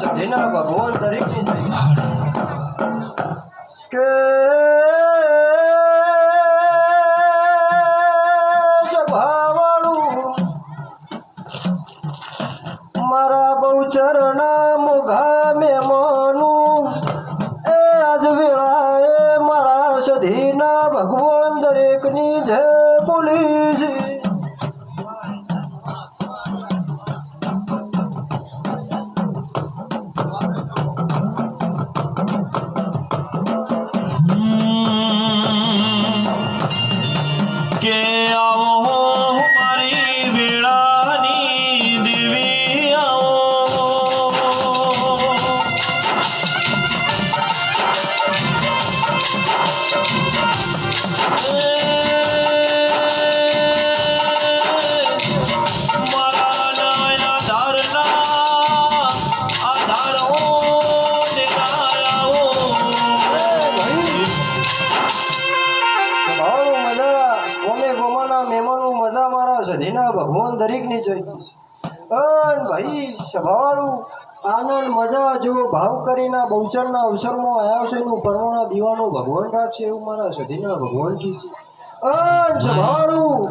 સભ્યના ભગવાન તરીકે છે. કે મારા બહુચરના મોઘા મહેમાનું એ આજ વેળાએ મારા સધીના ભગવાન દરેકની જય બોલી ગોમાના મહેમાનો મજા મારા સધીના ભગવાન દરેકની જોઈ અન ભાઈ, સભાવાળું આનંદ, મજા જેવો ભાવ કરીને બહુચરના અવસરમાં આવ્યા છે એનું પરમાના દીવાનો ભગવાન રાખશે એવું મારા સધીના ભગવાન કી છે. અન સભાવાળું